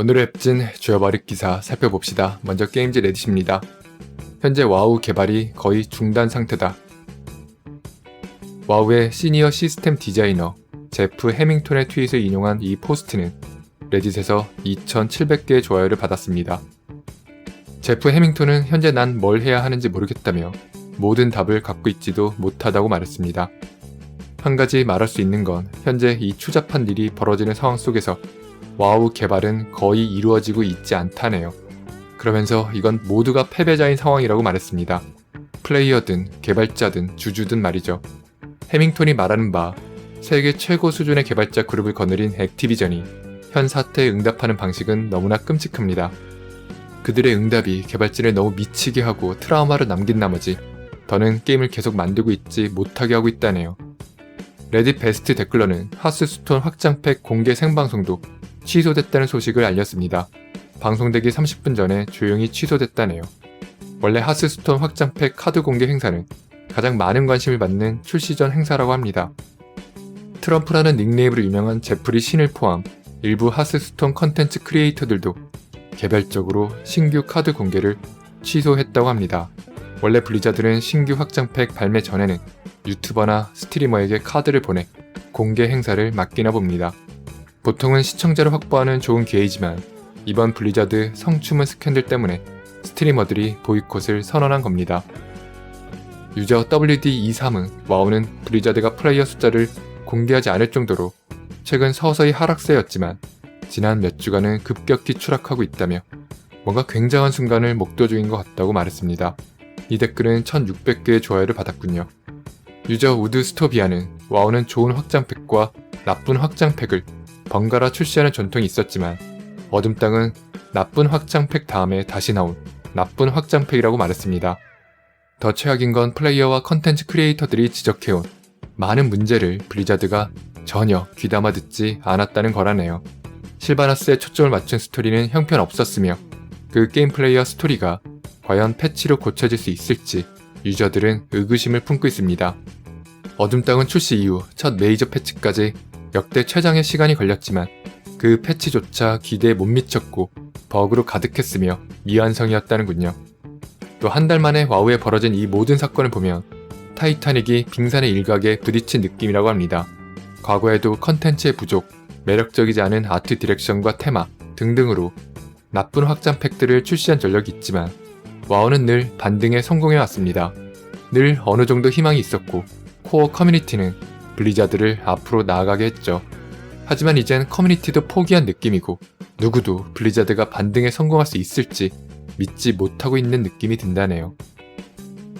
오늘의 앱진 주요 버릿 기사 살펴봅시다. 먼저 게임즈 레딧입니다. 현재 와우 개발이 거의 중단 상태다. 와우의 시니어 시스템 디자이너 제프 해밍톤의 트윗을 인용한 이 포스트는 레딧에서 2,700개의 좋아요를 받았습니다. 제프 해밍톤은 현재 난 뭘 해야 하는지 모르겠다며 모든 답을 갖고 있지도 못하다고 말했습니다. 한 가지 말할 수 있는 건 현재 이 추잡한 일이 벌어지는 상황 속에서 와우 개발은 거의 이루어지고 있지 않다네요. 그러면서 이건 모두가 패배자인 상황이라고 말했습니다. 플레이어든 개발자든 주주든 말이죠. 해밍톤이 말하는 바 세계 최고 수준의 개발자 그룹을 거느린 액티비전이 현 사태에 응답하는 방식은 너무나 끔찍합니다. 그들의 응답이 개발진을 너무 미치게 하고 트라우마를 남긴 나머지 더는 게임을 계속 만들고 있지 못하게 하고 있다네요. 레딧 베스트 댓글러는 하스스톤 확장팩 공개 생방송도 취소됐다는 소식을 알렸습니다. 방송되기 30분 전에 조용히 취소됐다네요. 원래 하스스톤 확장팩 카드 공개 행사는 가장 많은 관심을 받는 출시 전 행사라고 합니다. 트럼프라는 닉네임으로 유명한 제프리 신을 포함 일부 하스스톤 컨텐츠 크리에이터들도 개별적으로 신규 카드 공개를 취소했다고 합니다. 원래 블리자드는 신규 확장팩 발매 전에는 유튜버나 스트리머에게 카드를 보내 공개 행사를 맡기나 봅니다. 보통은 시청자를 확보하는 좋은 기회이지만 이번 블리자드 성추문 스캔들 때문에 스트리머들이 보이콧을 선언한 겁니다. 유저 WD23은 와우는 블리자드가 플레이어 숫자를 공개하지 않을 정도로 최근 서서히 하락세였지만 지난 몇 주간은 급격히 추락하고 있다며 뭔가 굉장한 순간을 목도 중인 것 같다고 말했습니다. 이 댓글은 1600개의 좋아요를 받았군요. 유저 우드 스토비아는 와우는 좋은 확장팩과 나쁜 확장팩을 번갈아 출시하는 전통이 있었지만 어둠 땅은 나쁜 확장팩 다음에 다시 나온 나쁜 확장팩이라고 말했습니다. 더 최악인 건 플레이어와 컨텐츠 크리에이터들이 지적해온 많은 문제를 블리자드가 전혀 귀담아 듣지 않았다는 거라네요. 실바나스에 초점을 맞춘 스토리는 형편없었으며 그 게임 플레이어 스토리가 과연 패치로 고쳐질 수 있을지 유저들은 의구심을 품고 있습니다. 어둠 땅은 출시 이후 첫 메이저 패치까지 역대 최장의 시간이 걸렸지만 그 패치조차 기대에 못 미쳤고 버그로 가득했으며 미완성이었다는군요. 또 한 달 만에 와우에 벌어진 이 모든 사건을 보면 타이타닉이 빙산의 일각에 부딪힌 느낌이라고 합니다. 과거에도 컨텐츠의 부족, 매력적이지 않은 아트 디렉션과 테마 등등으로 나쁜 확장 팩들을 출시한 전력이 있지만 와우는 늘 반등에 성공해 왔습니다. 늘 어느 정도 희망이 있었고 코어 커뮤니티는 블리자드를 앞으로 나아가게 했죠. 하지만 이젠 커뮤니티도 포기한 느낌이고 누구도 블리자드가 반등에 성공할 수 있을지 믿지 못하고 있는 느낌이 든다네요.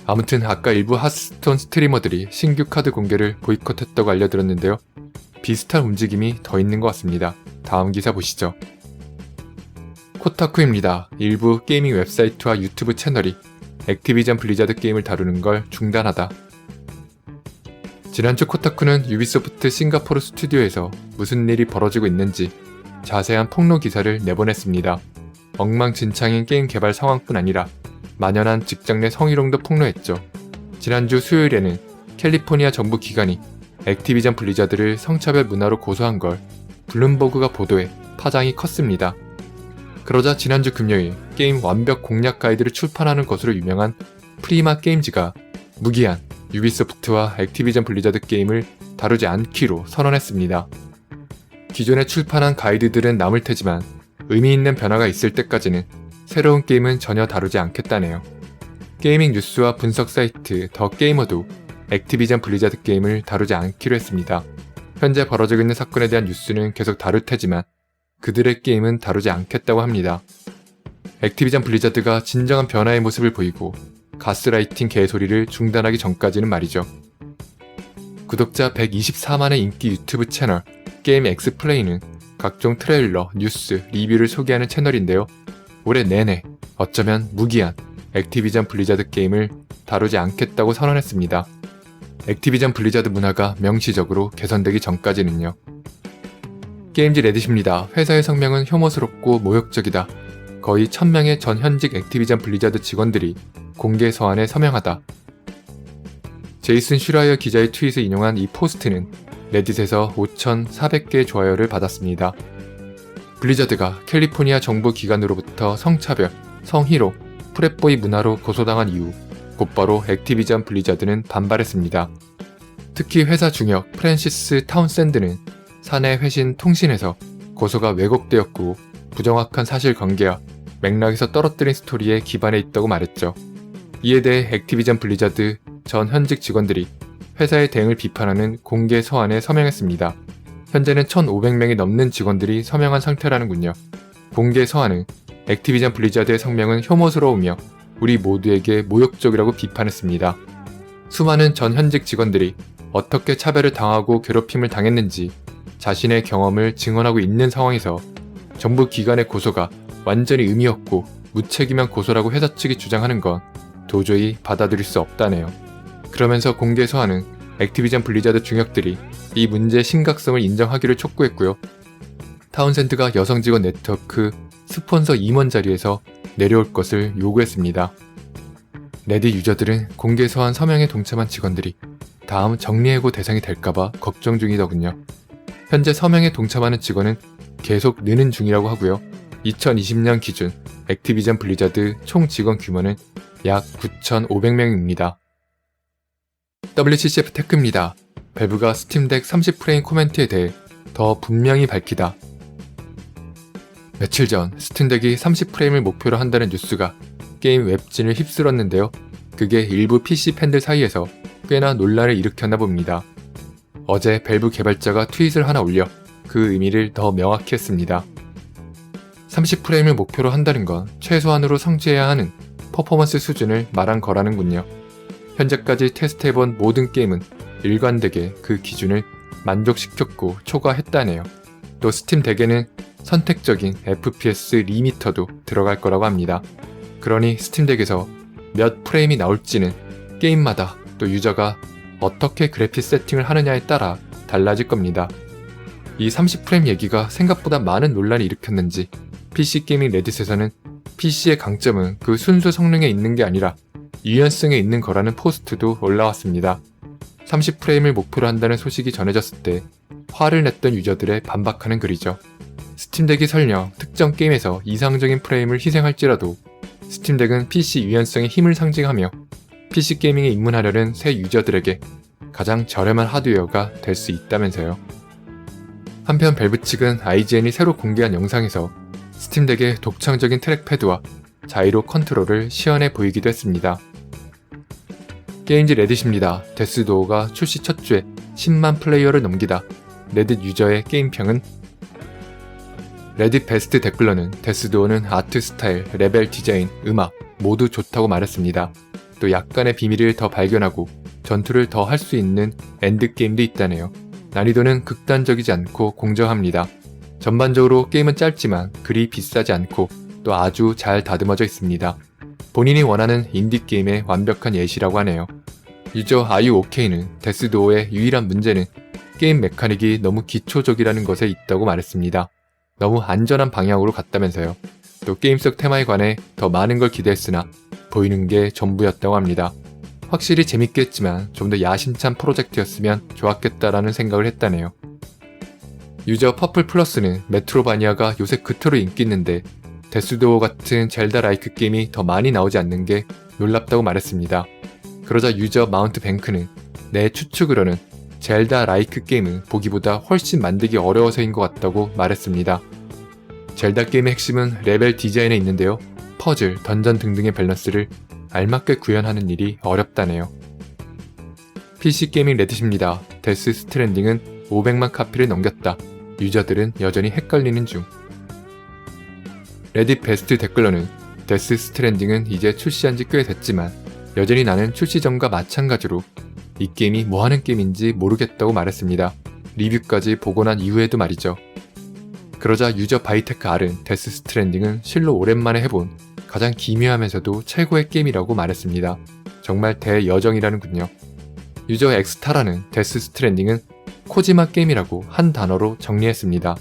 아무튼 아까 일부 하스스톤 스트리머들이 신규 카드 공개를 보이콧했다고 알려들었는데요. 비슷한 움직임이 더 있는 것 같습니다. 다음 기사 보시죠. 코타쿠입니다. 일부 게이밍 웹사이트와 유튜브 채널이 액티비전 블리자드 게임을 다루는 걸 중단하다. 지난주 코타쿠는 유비소프트 싱가포르 스튜디오에서 무슨 일이 벌어지고 있는지 자세한 폭로 기사를 내보냈습니다. 엉망진창인 게임 개발 상황뿐 아니라 만연한 직장 내 성희롱도 폭로했죠. 지난주 수요일에는 캘리포니아 정부 기관이 액티비전 블리자드를 성차별 문화로 고소한 걸 블룸버그가 보도해 파장이 컸습니다. 그러자 지난주 금요일 게임 완벽 공략 가이드를 출판하는 것으로 유명한 프리마 게임즈가 무기한 유비소프트와 액티비전 블리자드 게임을 다루지 않기로 선언했습니다. 기존에 출판한 가이드들은 남을 테지만 의미 있는 변화가 있을 때까지는 새로운 게임은 전혀 다루지 않겠다네요. 게이밍 뉴스와 분석 사이트 더 게이머도 액티비전 블리자드 게임을 다루지 않기로 했습니다. 현재 벌어지고 있는 사건에 대한 뉴스는 계속 다룰 테지만 그들의 게임은 다루지 않겠다고 합니다. 액티비전 블리자드가 진정한 변화의 모습을 보이고 가스라이팅 개소리를 중단하기 전까지는 말이죠. 구독자 124만의 인기 유튜브 채널 게임 엑스플레이는 각종 트레일러, 뉴스, 리뷰를 소개하는 채널인데요. 올해 내내 어쩌면 무기한 액티비전 블리자드 게임을 다루지 않겠다고 선언했습니다. 액티비전 블리자드 문화가 명시적으로 개선되기 전까지는요. 게임즈 레딧입니다. 회사의 성명은 혐오스럽고 모욕적이다. 거의 1000명의 전 현직 액티비전 블리자드 직원들이 공개 서한에 서명하다. 제이슨 슈라이어 기자의 트윗을 인용한 이 포스트는 레딧에서 5,400개의 좋아요를 받았습니다. 블리자드가 캘리포니아 정부 기관으로부터 성차별, 성희롱, 프랩보이 문화로 고소당한 이후 곧바로 액티비전 블리자드는 반발했습니다. 특히 회사 중역 프랜시스 타운샌드는 사내 회신 통신에서 고소가 왜곡되었고 부정확한 사실관계와 맥락에서 떨어뜨린 스토리에 기반해 있다고 말했죠. 이에 대해 액티비전 블리자드 전 현직 직원들이 회사의 대응을 비판하는 공개 서한에 서명했습니다. 현재는 1,500명이 넘는 직원들이 서명한 상태라는군요. 공개 서한은 액티비전 블리자드의 성명은 혐오스러우며 우리 모두에게 모욕적이라고 비판했습니다. 수많은 전 현직 직원들이 어떻게 차별을 당하고 괴롭힘을 당했는지 자신의 경험을 증언하고 있는 상황에서 정부 기관의 고소가 완전히 의미 없고 무책임한 고소라고 회사 측이 주장하는 건 도저히 받아들일 수 없다네요. 그러면서 공개 서한은 액티비전 블리자드 중역들이 이 문제의 심각성을 인정하기를 촉구했고요. 타운센드가 여성 직원 네트워크 스폰서 임원 자리에서 내려올 것을 요구했습니다. 레드 유저들은 공개 서한 서명에 동참한 직원들이 다음 정리해고 대상이 될까봐 걱정 중이더군요. 현재 서명에 동참하는 직원은 계속 느는 중이라고 하고요. 2020년 기준 액티비전 블리자드 총 직원 규모는 약 9,500명입니다. WCCF 테크입니다. 밸브가 스팀덱 30프레임 코멘트에 대해 더 분명히 밝히다. 며칠 전 스팀덱이 30프레임을 목표로 한다는 뉴스가 게임 웹진을 휩쓸었는데요. 그게 일부 PC 팬들 사이에서 꽤나 논란을 일으켰나 봅니다. 어제 밸브 개발자가 트윗을 하나 올려 그 의미를 더 명확히 했습니다. 30프레임을 목표로 한다는 건 최소한으로 성취해야 하는 퍼포먼스 수준을 말한 거라는군요. 현재까지 테스트해본 모든 게임은 일관되게 그 기준을 만족시켰고 초과했다네요. 또 스팀 덱에는 선택적인 FPS 리미터도 들어갈 거라고 합니다. 그러니 스팀 덱에서 몇 프레임이 나올지는 게임마다 또 유저가 어떻게 그래픽 세팅을 하느냐에 따라 달라질 겁니다. 이 30프레임 얘기가 생각보다 많은 논란을 일으켰는지 PC 게이밍 레딧에서는 PC의 강점은 그 순수 성능에 있는 게 아니라 유연성에 있는 거라는 포스트도 올라왔습니다. 30프레임을 목표로 한다는 소식이 전해졌을 때 화를 냈던 유저들의 반박하는 글이죠. 스팀덱이 설령 특정 게임에서 이상적인 프레임을 희생할지라도 스팀덱은 PC 유연성의 힘을 상징하며 PC 게이밍에 입문하려는 새 유저들에게 가장 저렴한 하드웨어가 될 수 있다면서요. 한편 벨브 측은 IGN이 새로 공개한 영상에서 스팀덱의 독창적인 트랙패드와 자이로 컨트롤을 시연해 보이기도 했습니다. 게임즈 레딧입니다. 데스도어가 출시 첫 주에 10만 플레이어를 넘기다 레딧 유저의 게임평은 레딧 베스트 댓글러는 데스도어는 아트 스타일, 레벨 디자인, 음악 모두 좋다고 말했습니다. 또 약간의 비밀을 더 발견하고 전투를 더 할 수 있는 엔드게임도 있다네요. 난이도는 극단적이지 않고 공정합니다. 전반적으로 게임은 짧지만 그리 비싸지 않고 또 아주 잘 다듬어져 있습니다. 본인이 원하는 인디게임의 완벽한 예시라고 하네요. 유저 IOK는 데스도어의 유일한 문제는 게임 메카닉이 너무 기초적이라는 것에 있다고 말했습니다. 너무 안전한 방향으로 갔다면서요. 또 게임 속 테마에 관해 더 많은 걸 기대했으나 보이는 게 전부였다고 합니다. 확실히 재밌겠지만 좀 더 야심찬 프로젝트였으면 좋았겠다라는 생각을 했다네요. 유저 퍼플 플러스는 메트로바니아가 요새 그토록 인기 있는데 데스도어 같은 젤다 라이크 게임이 더 많이 나오지 않는 게 놀랍다고 말했습니다. 그러자 유저 마운트 뱅크는 내 추측으로는 젤다 라이크 게임은 보기보다 훨씬 만들기 어려워서인 것 같다고 말했습니다. 젤다 게임의 핵심은 레벨 디자인에 있는데요. 퍼즐, 던전 등등의 밸런스를 알맞게 구현하는 일이 어렵다네요. PC 게이밍 레딧입니다. 데스 스트랜딩은 500만 카피를 넘겼다. 유저들은 여전히 헷갈리는 중. 레딧 베스트 댓글러는 데스 스트랜딩은 이제 출시한 지 꽤 됐지만 여전히 나는 출시 전과 마찬가지로 이 게임이 뭐 하는 게임인지 모르겠다고 말했습니다. 리뷰까지 보고 난 이후에도 말이죠. 그러자 유저 바이테크 R은 데스 스트랜딩은 실로 오랜만에 해본 가장 기묘하면서도 최고의 게임이라고 말했습니다. 정말 대여정이라는군요. 유저 엑스타라는 데스 스트랜딩은 코지마 게임이라고 한 단어로 정리했습니다.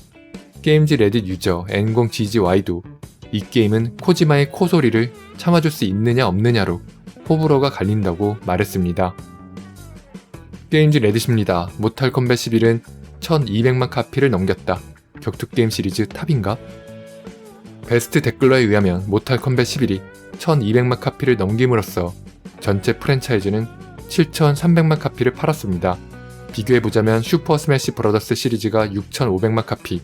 게임즈 레딧 유저 N0GGY도 이 게임은 코지마의 코소리를 참아줄 수 있느냐 없느냐로 호불호가 갈린다고 말했습니다. 게임즈 레딧입니다. 모탈 컴뱃 11은 1200만 카피를 넘겼다. 격투 게임 시리즈 탑인가? 베스트 댓글러에 의하면 모탈 컴뱃 11이 1200만 카피를 넘김으로써 전체 프랜차이즈는 7300만 카피를 팔았습니다. 비교해보자면 슈퍼 스매시 브라더스 시리즈가 6500만 카피,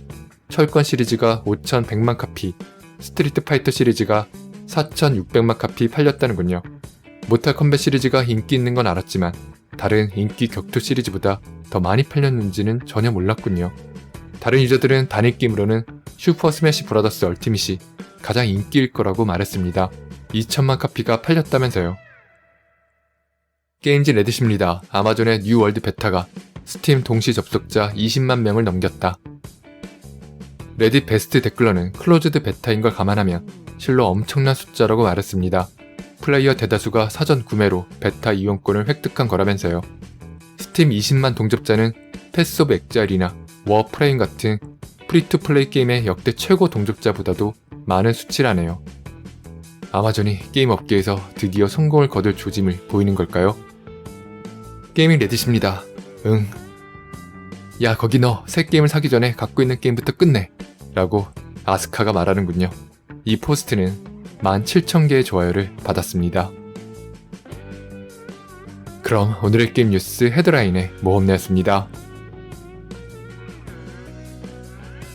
철권 시리즈가 5100만 카피, 스트리트 파이터 시리즈가 4600만 카피 팔렸다는군요. 모탈 컴뱃 시리즈가 인기 있는 건 알았지만 다른 인기 격투 시리즈보다 더 많이 팔렸는지는 전혀 몰랐군요. 다른 유저들은 단일 게임으로는 슈퍼 스매시 브라더스 얼티밋이 가장 인기일 거라고 말했습니다. 2천만 카피가 팔렸다면서요. 게임즈 레딧입니다. 아마존의 뉴 월드 베타가 스팀 동시 접속자 20만 명을 넘겼다. 레딧 베스트 댓글러는 클로즈드 베타인 걸 감안하면 실로 엄청난 숫자라고 말했습니다. 플레이어 대다수가 사전 구매로 베타 이용권을 획득한 거라면서요. 스팀 20만 동접자는 패스 오브 엑자일이나 워프레임 같은 프리투 플레이 게임의 역대 최고 동접자보다도 많은 수치라네요. 아마존이 게임 업계에서 드디어 성공을 거둘 조짐을 보이는 걸까요? 게이밍 레딧입니다. 응. 야, 거기 너 새 게임을 사기 전에 갖고 있는 게임부터 끝내. 라고 아스카가 말하는군요. 이 포스트는 17,000개의 좋아요를 받았습니다. 그럼 오늘의 게임 뉴스 헤드라인의 모험내였습니다.